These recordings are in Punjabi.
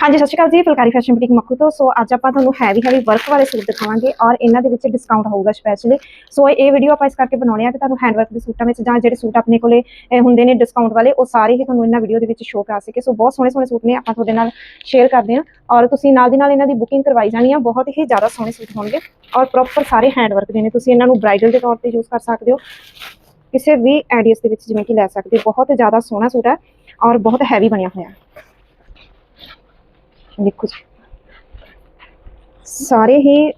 ਹਾਂਜੀ, ਸਤਿ ਸ਼੍ਰੀ ਅਕਾਲ ਜੀ, ਫੁਲਕਾਰੀ ਫੈਸ਼ਨ ਬੁਟੀਕ ਮੱਖੂ ਤੋਂ। ਸੋ ਅੱਜ ਆਪਾਂ ਤੁਹਾਨੂੰ ਹੈਵੀ ਹੈਵੀ ਵਰਕ ਵਾਲੇ ਸੂਟ ਦਿਖਾਵਾਂਗੇ ਔਰ ਇਹਨਾਂ ਦੇ ਵਿੱਚ ਡਿਸਕਾਊਂਟ ਹੋਊਗਾ ਸਪੈਸ਼ਲੀ ਸੋ ਇਹ ਵੀਡੀਓ ਆਪਾਂ ਇਸ ਕਰਕੇ ਬਣਾਉਣੇ ਆ ਕਿ ਤੁਹਾਨੂੰ ਹੈਂਡ ਵਰਕ ਦੇ ਸੂਟਾਂ ਵਿੱਚ ਜਾਂ ਜਿਹੜੇ ਸੂਟ ਆਪਣੇ ਕੋਲੇ ਹੁੰਦੇ ਨੇ ਡਿਸਕਾਊਂਟ ਵਾਲੇ, ਉਹ ਸਾਰੇ ਹੀ ਤੁਹਾਨੂੰ ਇਹਨਾਂ ਵੀਡੀਓ ਦੇ ਵਿੱਚ ਸ਼ੋਅ ਕਰਾ ਸਕੇ ਸੋ ਬਹੁਤ ਸੋਹਣੇ ਸੋਹਣੇ ਸੂਟ ਨੇ, ਆਪਾਂ ਤੁਹਾਡੇ ਨਾਲ ਸ਼ੇਅਰ ਕਰਦੇ ਹਾਂ। ਔਰ ਤੁਸੀਂ ਨਾਲ ਦੀ ਨਾਲ ਇਹਨਾਂ ਦੀ ਬੁਕਿੰਗ ਕਰਵਾਈ ਜਾਣੀ ਆ, ਬਹੁਤ ਹੀ ਜ਼ਿਆਦਾ ਸੋਹਣੇ ਸੂਟ ਹੋਣਗੇ। ਔਰ ਪ੍ਰੋਪਰ ਸਾਰੇ ਹੈਂਡ ਵਰਕ ਦੇ ਨੇ, ਤੁਸੀਂ ਇਹਨਾਂ ਨੂੰ ਬ੍ਰਾਈਡਲ ਦੇ ਤੌਰ ਤੇ ਯੂਜ਼ ਕਰ ਸਕਦੇ ਹੋ। ਕਿਸੇ ਵੀ ਐਡੀਐਸ ਦੇ ਵਿੱਚ ਜਿਵੇਂ ਕਿ ਲੈ ਸਕਦੇ ਹੋ, ਬਹੁਤ ਜ਼ਿਆਦਾ ਸੋਹਣਾ ਸੂਟ ਹੈ ਔਰ ਬਹੁਤ ਹੈਵੀ ਬਣਿਆ ਹੋਇਆ। ਹੈ ਦੇਖੋ ਜੀ। ਸਾਰੇ ਹੀ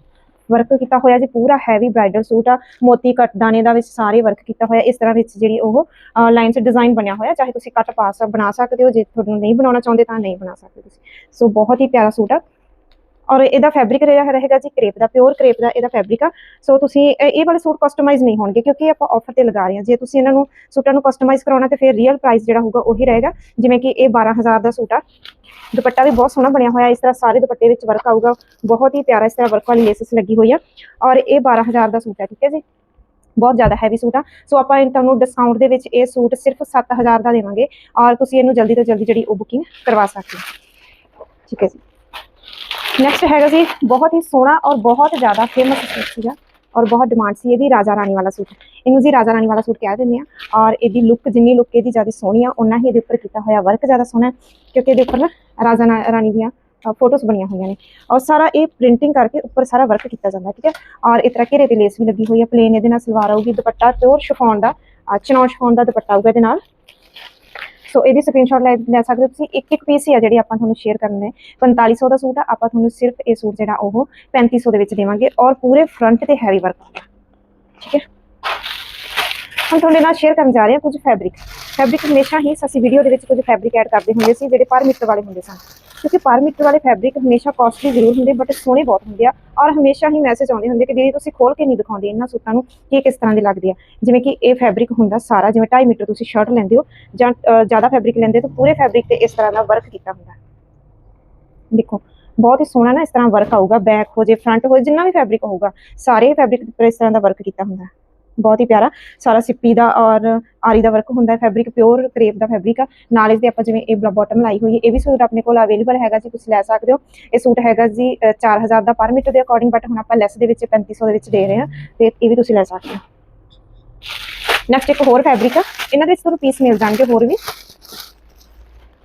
ਵਰਕ ਕੀਤਾ ਹੋਇਆ ਜੀ, ਪੂਰਾ ਹੈਵੀ ਬ੍ਰਾਈਡਲ ਸੂਟ ਆ, ਮੋਤੀ ਕੱਟ ਦਾਣੇ ਦਾ ਵਿੱਚ ਸਾਰੇ ਵਰਕ ਕੀਤਾ ਹੋਇਆ। ਇਸ ਤਰ੍ਹਾਂ ਵਿੱਚ ਜਿਹੜੀ ਉਹ ਲਾਈਨ 'ਚ ਡਿਜ਼ਾਈਨ ਬਣਿਆ ਹੋਇਆ। ਚਾਹੇ ਤੁਸੀਂ ਕੱਟ ਪਾ ਸਕ ਬਣਾ ਸਕਦੇ ਹੋ, ਜੇ ਤੁਹਾਨੂੰ ਨਹੀਂ ਬਣਾਉਣਾ ਚਾਹੁੰਦੇ ਤਾਂ ਨਹੀਂ ਬਣਾ ਸਕਦੇ ਤੁਸੀਂ। ਸੋ ਬਹੁਤ ਹੀ ਪਿਆਰਾ ਸੂਟ ਆ। ਔਰ ਇਹਦਾ ਫੈਬਰਿਕ ਰਹੇਗਾ ਜੀ ਕ੍ਰੇਪ ਦਾ ਪਿਓਰ ਕ੍ਰੇਪ ਦਾ ਇਹਦਾ ਫੈਬਰਿਕ ਆ। ਸੋ ਤੁਸੀਂ ਇਹ ਇਹ ਵਾਲੇ ਸੂਟ ਕਸਟਮਾਈਜ਼ ਨਹੀਂ ਹੋਣਗੇ ਕਿਉਂਕਿ ਇਹ ਆਪਾਂ ਆਫਰ ਤੇ ਲਗਾ ਰਹੇ ਹਾਂ। ਜੇ ਤੁਸੀਂ ਇਹਨਾਂ ਨੂੰ ਸੂਟਾਂ ਨੂੰ ਕਸਟਮਾਈਜ਼ ਕਰਾਉਣਾ ਤੇ ਫਿਰ ਰੀਅਲ ਪ੍ਰਾਈਸ ਜਿਹੜਾ ਹੋਊਗਾ ਉਹੀ ਰਹੇਗਾ। ਜਿਵੇਂ ਕਿ ਇਹ 12000 ਦਾ ਸੂਟ ਆ। ਦੁਪੱਟਾ ਵੀ ਬਹੁਤ ਸੋਹਣਾ ਬਣਿਆ ਹੋਇਆ। ਇਸ ਤਰ੍ਹਾਂ ਸਾਰੇ ਦੁਪੱਟੇ ਵਿੱਚ ਵਰਕ ਆਊਗਾ। ਬਹੁਤ ਹੀ ਪਿਆਰਾ ਇਸ ਤਰ੍ਹਾਂ ਵਰਕ ਵਾਲੀ ਲੇਸਸ ਲੱਗੀ ਹੋਈ ਆ। ਔਰ ਇਹ 12000 ਦਾ ਸੂਟ ਹੈ ਠੀਕ ਹੈ ਜੀ? ਬਹੁਤ ਜ਼ਿਆਦਾ ਹੈਵੀ ਸੂਟ ਆ। ਸੋ ਆਪਾਂ ਇਹ ਤੁਹਾਨੂੰ ਡਿਸਕਾਊਂਟ ਦੇ ਵਿੱਚ ਇਹ ਸੂਟ ਸਿਰਫ 7000 ਦਾ ਦੇਵਾਂਗੇ। ਔਰ ਤੁਸੀਂ ਇਹਨੂੰ ਜਲਦੀ ਤੋਂ ਜਲਦੀ ਜਿਹੜੀ ਉਹ ਬੁਕਿੰਗ ਕਰਵਾ ਸਕਦੇ ਹੋ। ਠੀਕ ਹੈ ਜੀ? ਨੈਕਸਟ ਹੈਗਾ ਜੀ, ਬਹੁਤ ਹੀ ਸੋਹਣਾ ਔਰ ਬਹੁਤ ਜ਼ਿਆਦਾ ਫੇਮਸ ਸੂਟ ਸੀਗਾ ਔਰ ਬਹੁਤ ਡਿਮਾਂਡ ਸੀ ਇਹਦੀ ਰਾਜਾ ਰਾਣੀ ਵਾਲਾ ਸੂਟ ਇਹਨੂੰ ਜੀ ਰਾਜਾ ਰਾਣੀ ਵਾਲਾ ਸੂਟ ਕਹਿ ਦਿੰਦੇ ਆ ਔਰ ਇਹਦੀ ਲੁੱਕ ਜਿੰਨੀ ਲੁੱਕ ਇਹਦੀ ਜ਼ਿਆਦਾ ਸੋਹਣੀ ਆ ਉਹਨਾਂ ਹੀ ਇਹਦੇ ਉੱਪਰ ਕੀਤਾ ਹੋਇਆ ਵਰਕ ਜ਼ਿਆਦਾ ਸੋਹਣਾ ਕਿਉਂਕਿ ਇਹਦੇ ਉੱਪਰ ਨਾ ਰਾਜਾ ਨਾ- ਰਾਣੀ ਦੀਆਂ ਫੋਟੋਜ਼ ਬਣੀਆਂ ਹੋਈਆਂ ਨੇ। ਔਰ ਸਾਰਾ ਇਹ ਪ੍ਰਿੰਟਿੰਗ ਕਰਕੇ ਉੱਪਰ ਸਾਰਾ ਵਰਕ ਕੀਤਾ ਜਾਂਦਾ, ਠੀਕ ਹੈ? ਔਰ ਇਸ ਤਰ੍ਹਾਂ ਘੇਰੇ ਤੇ ਲੇਸ ਵੀ ਲੱਗੀ ਹੋਈ ਹੈ ਪਲੇਨ ਇਹਦੇ ਨਾਲ ਸਲਵਾਰ ਆਊਗੀ, ਦੁਪੱਟਾ ਪਿਓਰ ਸ਼ਿਫੋਨ ਦਾ ਚਨੌਨ ਸ਼ਿਫੋਨ ਦਾ ਦੁਪੱਟਾ ਆਊਗਾ ਇਹਦੇ ਨਾਲ। ਸੋ ਇਹਦੀ ਸਕਰੀਨਸ਼ਾਟ ਲੈ ਲੈ ਸਕਦੇ ਹੋ ਤੁਸੀਂ। ਇੱਕ ਇੱਕ ਪੀਸ ਹੀ ਆ ਜਿਹੜੀ ਆਪਾਂ ਤੁਹਾਨੂੰ ਸ਼ੇਅਰ ਕਰਨੇ 4500 ਦਾ ਸੂਟ ਆ। ਆਪਾਂ ਤੁਹਾਨੂੰ ਸਿਰਫ ਇਹ ਸੂਟ ਜਿਹੜਾ ਉਹ 3500 ਦੇ ਵਿੱਚ ਦੇਵਾਂਗੇ ਔਰ ਪੂਰੇ ਫਰੰਟ ਤੇ ਹੈਵੀ ਵਰਕ ਹੋਊਗਾ ਠੀਕ ਹੈ? ਹੁਣ ਤੁਹਾਡੇ ਨਾਲ ਸ਼ੇਅਰ ਕਰਨ ਜਾ ਰਹੇ ਹਾਂ ਕੁਝ ਫੈਬਰਿਕ ਫੈਬਰਿਕ ਹਮੇਸ਼ਾ ਹੀ ਅਸੀਂ ਵੀਡੀਓ ਦੇ ਵਿੱਚ ਕੁਝ ਫੈਬਰਿਕ ਐਡ ਕਰਦੇ ਹੁੰਦੇ ਸੀ, ਜਿਹੜੇ ਪਰ ਮੀਟਰ ਵਾਲੇ ਹੁੰਦੇ ਸਨ। ਕਿਉਂਕਿ ਪਰ ਮੀਟਰ ਵਾਲੇ ਫੈਬਰਿਕ ਹਮੇਸ਼ਾ ਕਾਸਟਲੀ ਜ਼ਰੂਰ ਹੁੰਦੇ ਬਟ ਸੋਹਣੇ ਬਹੁਤ ਹੁੰਦੇ ਆ। ਔਰ ਹਮੇਸ਼ਾ ਹੀ ਮੈਸੇਜ ਆਉਂਦੇ ਹੁੰਦੇ ਕਿ ਦੀਦੀ ਤੁਸੀਂ ਖੋਲ ਕੇ ਨਹੀਂ ਦਿਖਾਉਂਦੇ ਇਹਨਾਂ ਸੂਟਾਂ ਨੂੰ, ਕਿ ਕਿਸ ਤਰ੍ਹਾਂ ਦੇ ਲੱਗਦੇ ਆ। ਜਿਵੇਂ ਕਿ ਇਹ ਫੈਬਰਿਕ ਹੁੰਦਾ ਸਾਰਾ, ਜਿਵੇਂ 2.5 ਮੀਟਰ ਤੁਸੀਂ ਸ਼ਰਟ ਲੈਂਦੇ ਹੋ, ਜਾਂ ਜ਼ਿਆਦਾ ਫੈਬਰਿਕ ਲੈਂਦੇ ਹੋ, ਤਾਂ ਪੂਰੇ ਫੈਬਰਿਕ ਤੇ ਇਸ ਤਰ੍ਹਾਂ ਦਾ ਵਰਕ ਕੀਤਾ ਹੁੰਦਾ। ਦੇਖੋ, ਬਹੁਤ ਹੀ ਸੋਹਣਾ ਨਾ ਇਸ ਤਰ੍ਹਾਂ ਵਰਕ ਆਊਗਾ ਬੈਕ ਹੋ ਜੇ ਫਰੰਟ ਹੋ ਜਿੰਨਾ ਵੀ ਫੈਬਰਿਕ ਹੋਊਗਾ, ਸਾਰੇ ਫੈਬਰਿਕ ਉੱਪਰ ਇਸ ਤਰ੍ਹਾਂ ਦਾ ਵਰਕ ਕੀਤਾ ਹੁੰਦਾ। ਬਹੁਤ ਹੀ ਪਿਆਰਾ ਸਾਰਾ ਸਿੱਪੀ ਦਾ ਔਰ ਆਰੀ ਦਾ ਵਰਕ ਹੁੰਦਾ ਹੈ ਫੈਬਰਿਕ ਪਿਓਰ ਕ੍ਰੇਪ ਦਾ ਫੈਬਰਿਕ ਆ। ਨਾਲ ਇਸ ਦੇ ਆਪਾਂ ਜਿਵੇਂ ਇਹ ਬਾਟਮ ਲਾਈ ਹੋਈ ਹੈ ਇਹ ਵੀ ਸੂਟ ਆਪਣੇ ਕੋਲ ਅਵੇਲੇਬਲ ਹੈਗਾ ਜੀ ਤੁਸੀਂ ਲੈ ਸਕਦੇ ਹੋ। ਇਹ ਸੂਟ ਹੈਗਾ ਜੀ ਅ, 4000 ਦਾ ਪਰ ਮੀਟਰ ਦੇ ਅਕੋਰਡਿੰਗ ਬਟ ਹੁਣ ਆਪਾਂ ਲੈਸ ਦੇ ਵਿੱਚ 3500 ਦੇ ਵਿੱਚ ਦੇ ਰਹੇ ਹਾਂ ਤੇ ਇਹ ਵੀ ਤੁਸੀਂ ਲੈ ਸਕਦੇ ਹੋ। ਨੈਕਸਟ ਇੱਕ ਹੋਰ ਫੈਬਰਿਕ ਆ ਇਹਨਾਂ ਦੇ ਵਿੱਚ ਤੁਹਾਨੂੰ ਪੀਸ ਮਿਲ ਜਾਣਗੇ ਹੋਰ ਵੀ।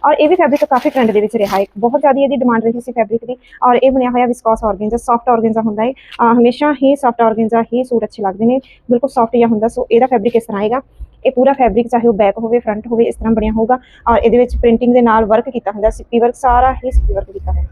ਔਰ ਇਹ ਵੀ ਫੈਬਰਿਕ ਕਾਫੀ ਟ੍ਰੈਂਡ ਦੇ ਵਿੱਚ ਰਿਹਾ ਹੈ। ਬਹੁਤ ਜ਼ਿਆਦਾ ਇਹਦੀ ਡਿਮਾਂਡ ਰਹੀ ਸੀ ਫੈਬਰਿਕ ਦੀ ਔਰ ਇਹ ਬਣਿਆ ਹੋਇਆ ਵਿਸਕੋਸ ਆਰਗੈਂਜ਼ਾ ਸੌਫਟ ਆਰਗੈਂਜ਼ਾ ਹੁੰਦਾ ਹੈ ਹਮੇਸ਼ਾ ਹੀ ਸੌਫਟ ਆਰਗੈਂਜ਼ਾ ਹੀ ਸੂਟ ਅੱਛੇ ਲੱਗਦੇ ਨੇ। ਬਿਲਕੁਲ ਸੌਫਟ ਜਿਹਾ ਹੁੰਦਾ, ਸੋ ਇਹਦਾ ਫੈਬਰਿਕ ਇਸ ਤਰ੍ਹਾਂ ਆਏਗਾ। ਇਹ ਪੂਰਾ ਫੈਬਰਿਕ ਚਾਹੇ ਉਹ ਬੈਕ ਹੋਵੇ ਫਰੰਟ ਹੋਵੇ, ਇਸ ਤਰ੍ਹਾਂ ਬਣਿਆ ਹੋਊਗਾ। ਔਰ ਇਹਦੇ ਵਿੱਚ ਪ੍ਰਿੰਟਿੰਗ ਦੇ ਨਾਲ ਵਰਕ ਕੀਤਾ ਹੁੰਦਾ, ਸਿੱਪੀ ਵਰਕ ਸਾਰਾ ਹੀ ਸਿੱਪੀ ਵਰਕ ਕੀਤਾ ਹੋਇਆ।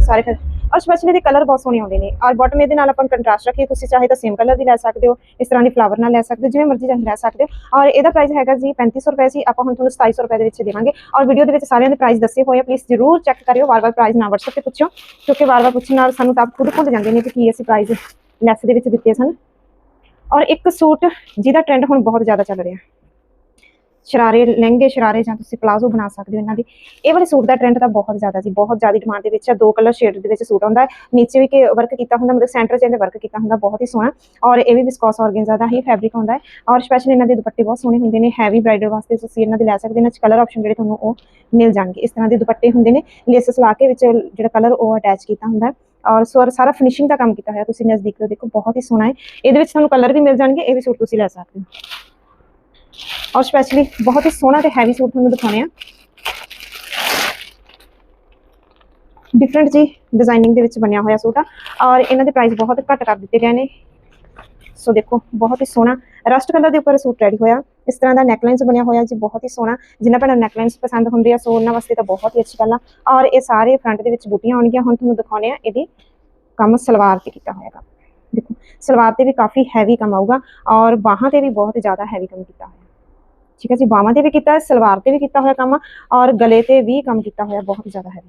ਸਾਰੇ ਫਿਰ ਔਰ ਸਪੈਸ਼ਲੀ ਦੇ ਕਲਰ ਬਹੁਤ ਸੋਹਣੇ ਆਉਂਦੇ ਨੇ। ਔਰ ਬਾਟਮ ਇਹਦੇ ਨਾਲ ਆਪਾਂ ਕੰਟਰਾਸਟ ਰੱਖੀਏ। ਤੁਸੀਂ ਚਾਹੇ ਤਾਂ ਸੇਮ ਕਲਰ ਦੀ ਲੈ ਸਕਦੇ ਹੋ, ਇਸ ਤਰ੍ਹਾਂ ਦੀ ਫਲਾਵਰ ਨਾਲ ਲੈ ਸਕਦੇ ਹੋ, ਜਿਵੇਂ ਮਰਜ਼ੀ ਚਾਹੇ ਲੈ ਸਕਦੇ ਹੋ। ਔਰ ਇਹਦਾ ਪ੍ਰਾਈਸ ਹੈਗਾ ਜੀ 3500 ਰੁਪਏ ਸੀ, ਆਪਾਂ ਹੁਣ ਤੁਹਾਨੂੰ 2700 ਰੁਪਏ ਦੇ ਵਿੱਚ ਦੇਵਾਂਗੇ। ਔਰ ਵੀਡੀਓ ਦੇ ਵਿੱਚ ਸਾਰਿਆਂ ਦੇ ਪ੍ਰਾਈਸ ਦੱਸੇ ਹੋਏ ਆ। ਪਲੀਜ਼ ਜਰੂਰ ਚੈੱਕ ਕਰਿਓ। ਵਾਰ-ਵਾਰ ਪ੍ਰਾਈਸ ਨਾ WhatsApp ਤੇ ਪੁੱਛਿਓ, ਕਿਉਂਕਿ ਵਾਰ-ਵਾਰ ਪੁੱਛਣ ਨਾਲ ਸਾਨੂੰ ਤਾਂ ਖੁਦ ਭੁੱਲ ਜਾਂਦੇ ਨੇ ਕਿ ਕੀ ਅਸੀਂ ਪ੍ਰਾਈਸ ਲੈਸ ਦੇ ਵਿੱਚ ਦਿੱਤੇ ਸਨ। ਔਰ ਇੱਕ ਸੂਟ ਜਿਹਦਾ ਟ੍ਰੈਂਡ ਹੁਣ ਬਹੁਤ ਜ਼ਿਆਦਾ ਚੱਲ ਰਿਹਾ। ਸ਼ਰਾਰੇ, ਲਹਿੰਗੇ ਸ਼ਰਾਰੇ ਜਾਂ ਤੁਸੀਂ ਪਲਾਜ਼ੋ ਬਣਾ ਸਕਦੇ ਹੋ ਇਹਨਾਂ ਦੀ। ਇਹ ਵਾਲੇ ਸੂਟ ਦਾ ਟ੍ਰੈਂਡ ਤਾਂ ਬਹੁਤ ਜ਼ਿਆਦਾ ਸੀ ਬਹੁਤ ਜ਼ਿਆਦਾ ਡਿਮਾਂਡ ਦੇ ਵਿੱਚ ਆ ਦੋ ਕਲਰ ਸ਼ੇਡ ਦੇ ਵਿੱਚ ਸੂਟ ਆਉਂਦਾ ਹੈ। ਨੀਚੇ ਵੀ ਕਿ ਵਰਕ ਕੀਤਾ ਹੁੰਦਾ, ਮਤਲਬ ਸੈਂਟਰ 'ਚ ਇਹਦੇ ਵਰਕ ਕੀਤਾ ਹੁੰਦਾ, ਬਹੁਤ ਹੀ ਸੋਹਣਾ। ਔਰ ਇਹ ਵੀ ਵਿਸਕੋਸ ਆਰਗੈਂਜ਼ਾ ਦਾ ਹੀ ਫੈਬਰਿਕ ਹੁੰਦਾ ਹੈ। ਔਰ ਸਪੈਸ਼ਲ ਇਹਨਾਂ ਦੇ ਦੁਪੱਟੇ ਬਹੁਤ ਸੋਹਣੇ ਹੁੰਦੇ ਨੇ ਹੈਵੀ ਬ੍ਰਾਈਡਲ ਵਾਸਤੇ ਤੁਸੀਂ ਇਹਨਾਂ ਦੇ ਲੈ ਸਕਦੇ ਹੋ। ਇਹਨਾਂ 'ਚ ਕਲਰ ਆਪਸ਼ਨ ਜਿਹੜੇ ਤੁਹਾਨੂੰ ਉਹ ਮਿਲ ਜਾਣਗੇ। ਇਸ ਤਰ੍ਹਾਂ ਦੇ ਦੁਪੱਟੇ ਹੁੰਦੇ ਨੇ। ਲੇਸਸ ਲਾ ਕੇ ਵਿੱਚ ਜਿਹੜਾ ਕਲਰ ਉਹ ਅਟੈਚ ਕੀਤਾ ਹੁੰਦਾ ਹੈ। ਔਰ ਸੋ ਸਾਰਾ ਫਿਨਿਸ਼ਿੰਗ ਦਾ ਕੰਮ ਕੀਤਾ ਹੋਇਆ ਤੁਸੀਂ ਨਜ਼ਦੀਕ ਤੋਂ ਦੇਖੋ, ਬਹੁਤ ਹੀ ਸੋਹਣਾ ਹੈ। ਇਹਦੇ ਵਿੱਚ ਤੁਹਾਨੂੰ ਕਲਰ ਵੀ ਮਿਲ ਜਾਣਗੇ, ਇਹ ਵੀ ਸੂਟ ਤੁਸੀਂ ਲੈ ਸਕਦੇ ਹੋ। ਔਰ ਸਪੈਸ਼ਲੀ ਬਹੁਤ ਹੀ ਸੋਹਣਾ ਤੇ ਹੈਵੀ ਸੂਟ ਤੁਹਾਨੂੰ ਦਿਖਾਉਣੇ ਆ। ਡਿਫਰੈਂਟ ਜੀ ਡਿਜ਼ਾਈਨਿੰਗ ਦੇ ਵਿੱਚ ਬਣਿਆ ਹੋਇਆ ਸੂਟ ਆ ਔਰ ਇਹਨਾਂ ਦੇ ਪ੍ਰਾਈਸ ਬਹੁਤ ਘੱਟ ਕਰ ਦਿੱਤੇ ਗਏ ਨੇ। ਸੋ ਦੇਖੋ, ਬਹੁਤ ਹੀ ਸੋਹਣਾ। ਰਸਟ ਕਲਰ ਦੇ ਉੱਪਰ ਸੂਟ ਰੈਡੀ ਹੋਇਆ। ਇਸ ਤਰ੍ਹਾਂ ਦਾ ਨੈਕਲਾਈਨਸ ਬਣਿਆ ਹੋਇਆ ਜੀ, ਬਹੁਤ ਹੀ ਸੋਹਣਾ। ਜਿਨ੍ਹਾਂ ਭੈਣਾਂ ਨੈਕਲਾਈਨਸ ਪਸੰਦ ਹੁੰਦੇ ਆ ਸੋ ਉਹਨਾਂ ਵਾਸਤੇ ਤਾਂ ਬਹੁਤ ਹੀ ਅੱਛੀ ਗੱਲ ਆ। ਔਰ ਇਹ ਸਾਰੇ ਫਰੰਟ ਦੇ ਵਿੱਚ ਬੂਟੀਆਂ ਆਉਣਗੀਆਂ। ਹੁਣ ਤੁਹਾਨੂੰ ਦਿਖਾਉਣੇ ਆ ਇਹਦੀ ਕੰਮ ਸਲਵਾਰ ਤੇ ਕੀਤਾ ਹੋਇਆ ਕੰਮ। ਦੇਖੋ, ਸਲਵਾਰ ਤੇ ਵੀ ਕਾਫੀ ਹੈਵੀ ਕੰਮ ਆਊਗਾ ਔਰ ਬਾਹਾਂ ਤੇ ਵੀ ਬਹੁਤ ਜ਼ਿਆਦਾ ਹੈਵੀ ਕੰਮ ਕੀਤਾ ਹੋਇਆ। ਠੀਕ ਹੈ ਜੀ, ਬਾਹਾਂ ਤੇ ਵੀ ਕੀਤਾ ਸਲਵਾਰ ਤੇ ਵੀ ਕੀਤਾ ਹੋਇਆ ਕੰਮ ਔਰ ਗਲੇ ਤੇ ਵੀ ਕੰਮ ਕੀਤਾ ਹੋਇਆ ਬਹੁਤ ਜ਼ਿਆਦਾ ਹੈਵੀ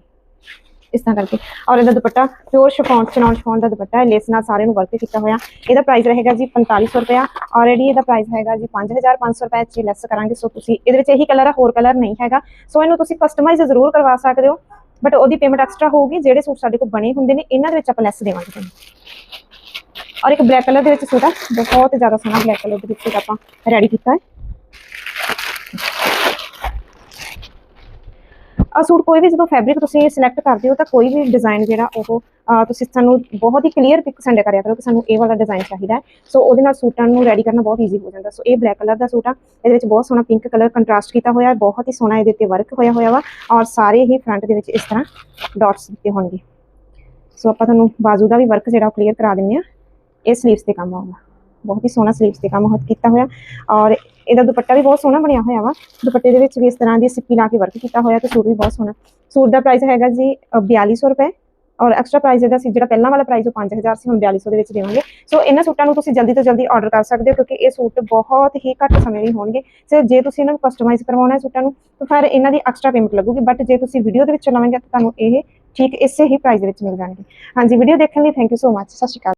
ਇਸ ਤਰ੍ਹਾਂ ਕਰਕੇ। ਔਰ ਇਹਦਾ ਦੁਪੱਟਾ ਪਿਓਰ ਸ਼ਿਫੋਨ ਚਨੌਨ ਸ਼ਿਫੋਨ ਦਾ ਦੁਪੱਟਾ ਹੈ। ਲੇਸ ਨਾਲ ਸਾਰੇ ਨੂੰ ਵਰਕ ਕੀਤਾ ਹੋਇਆ। ਇਹਦਾ ਪ੍ਰਾਈਸ ਰਹੇਗਾ ਜੀ 4500 ਰੁਪਇਆ ਆਲਰੇਡੀ ਇਹਦਾ ਪ੍ਰਾਈਸ ਹੈਗਾ ਜੀ 5500 ਰੁਪਏ ਚ ਲੈਸ ਕਰਾਂਗੇ। ਸੋ ਤੁਸੀਂ ਇਹਦੇ ਵਿੱਚ ਇਹੀ ਕਲਰ ਹੈ ਹੋਰ ਕਲਰ ਨਹੀਂ ਹੈਗਾ। ਸੋ ਇਹਨੂੰ ਤੁਸੀਂ ਕਸਟਮਾਈਜ਼ ਜ਼ਰੂਰ ਕਰਵਾ ਸਕਦੇ ਹੋ। ਬਟ ਉਹਦੀ ਪੇਮੈਂਟ ਐਕਸਟਰਾ ਹੋਊਗੀ। ਜਿਹੜੇ ਸੂਟ ਸਾਡੇ ਕੋਲ ਬਣੇ ਹੁੰਦੇ ਨੇ, ਇਹਨਾਂ ਦੇ ਵਿੱਚ ਆਪਾਂ ਲੈਸ ਦੇਵਾਂਗੇ ਤੁਹਾਨੂੰ। ਔਰ ਇੱਕ ਬਲੈਕ ਕਲਰ ਦੇ ਵਿੱਚ ਸੂਟ ਆ। ਬਹੁਤ ਜ਼ਿਆਦਾ ਸੋਹਣਾ ਬਲੈਕ ਕਲਰ ਦੇ ਵਿੱਚ ਸੂਟ ਆਪਾਂ ਰੈਡੀ ਕੀਤਾ ਹੈ। ਆ ਸੂਟ ਕੋਈ ਵੀ ਜਦੋਂ ਫੈਬਰਿਕ ਤੁਸੀਂ ਸਿਲੈਕਟ ਕਰਦੇ ਹੋ ਤਾਂ ਕੋਈ ਵੀ ਡਿਜ਼ਾਈਨ ਜਿਹੜਾ ਉਹ ਤੁਸੀਂ ਸਾਨੂੰ ਬਹੁਤ ਹੀ ਕਲੀਅਰ ਪਿਕ ਸੈਂਡ ਕਰਿਆ ਕਰੋ ਕਿ ਸਾਨੂੰ ਇਹ ਵਾਲਾ ਡਿਜ਼ਾਈਨ ਚਾਹੀਦਾ ਸੋ ਉਹਦੇ ਨਾਲ ਸੂਟਾਂ ਨੂੰ ਰੈਡੀ ਕਰਨਾ ਬਹੁਤ ਈਜ਼ੀ ਹੋ ਜਾਂਦਾ। ਸੋ ਇਹ ਬਲੈਕ ਕਲਰ ਦਾ ਸੂਟ ਆ। ਇਹਦੇ ਵਿੱਚ ਬਹੁਤ ਸੋਹਣਾ ਪਿੰਕ ਕਲਰ ਕੰਟਰਾਸਟ ਕੀਤਾ ਹੋਇਆ ਬਹੁਤ ਹੀ ਸੋਹਣਾ ਇਹਦੇ ਉੱਤੇ ਵਰਕ ਹੋਇਆ ਹੋਇਆ ਵਾ। ਔਰ ਸਾਰੇ ਹੀ ਫਰੰਟ ਦੇ ਵਿੱਚ ਇਸ ਤਰ੍ਹਾਂ ਡਾਟਸ ਦਿੱਤੇ ਹੋਣਗੇ। ਸੋ ਆਪਾਂ ਤੁਹਾਨੂੰ ਬਾਜ਼ੂ ਦਾ ਵੀ ਵਰਕ ਜਿਹੜਾ ਕਲੀਅਰ ਕਰਾ ਦਿੰਦੇ ਆ ਇਹ ਸਲੀਵਸ ਤੇ ਕੰਮ ਆਊਗਾ। ਬਹੁਤ ਹੀ ਸੋਹਣਾ ਸਲੀਵਸ ਤੇ ਕੰਮ ਹੋ ਕੀਤਾ ਹੋਇਆ। ਔਰ ਇਹਦਾ ਦੁਪੱਟਾ ਵੀ ਬਹੁਤ ਸੋਹਣਾ ਬਣਿਆ ਹੋਇਆ ਵਾ। ਦੁਪੱਟੇ ਦੇ ਵਿੱਚ ਵੀ ਇਸ ਤਰ੍ਹਾਂ ਦੀ ਸਿੱਪੀ ਲਾ ਕੇ ਵਰਕ ਕੀਤਾ ਹੋਇਆ ਤੇ ਸੂਟ ਵੀ ਬਹੁਤ ਸੋਹਣਾ। ਸੂਟ ਦਾ ਪ੍ਰਾਈਸ ਹੈਗਾ ਜੀ ਅ, 4200 ਰੁਪਏ। ਔਰ ਐਕਸਟਰਾ ਪ੍ਰਾਈਸ ਇਹਦਾ ਸੀ ਜਿਹੜਾ ਪਹਿਲਾਂ ਵਾਲਾ ਪ੍ਰਾਈਸ ਉਹ 5000 ਸੀ ਹੁਣ 4200 ਦੇ ਵਿੱਚ ਦੇਵਾਂਗੇ। ਸੋ ਇਹਨਾਂ ਸੂਟਾਂ ਨੂੰ ਤੁਸੀਂ ਜਲਦੀ ਤੋਂ ਜਲਦੀ ਆਰਡਰ ਕਰ ਸਕਦੇ ਹੋ ਕਿਉਂਕਿ ਇਹ ਸੂਟ ਬਹੁਤ ਹੀ ਘੱਟ ਸਮੇਂ ਲਈ ਹੋਣਗੇ। ਸੋ ਜੇ ਤੁਸੀਂ ਇਹਨਾਂ ਨੂੰ ਕਸਟਮਾਈਜ਼ ਕਰਵਾਉਣਾ ਹੈ ਸੂਟਾਂ ਨੂੰ ਤਾਂ ਫਿਰ ਇਹਨਾਂ ਦੀ ਐਕਸਟਰਾ ਪੇਮੈਂਟ ਲੱਗੂਗੀ। ਬਟ ਜੇ ਤੁਸੀਂ ਵੀਡੀਓ ਦੇ ਵਿੱਚ ਚਲਾਵਾਂਗੇ ਤਾਂ ਤੁਹਾਨੂੰ ਇਹ ਠੀਕ ਇਸੇ ਹੀ ਪ੍ਰਾਈਸ ਦੇ ਵਿੱਚ ਮਿਲ ਜਾਣਗੇ। ਹਾਂਜੀ ਵੀਡੀਓ ਦੇਖਣ ਲਈ ਥੈਂਕ ਯੂ ਸੋ ਮੱਚ ਸਤਿ ਸ਼੍ਰੀ ਅਕਾਲ।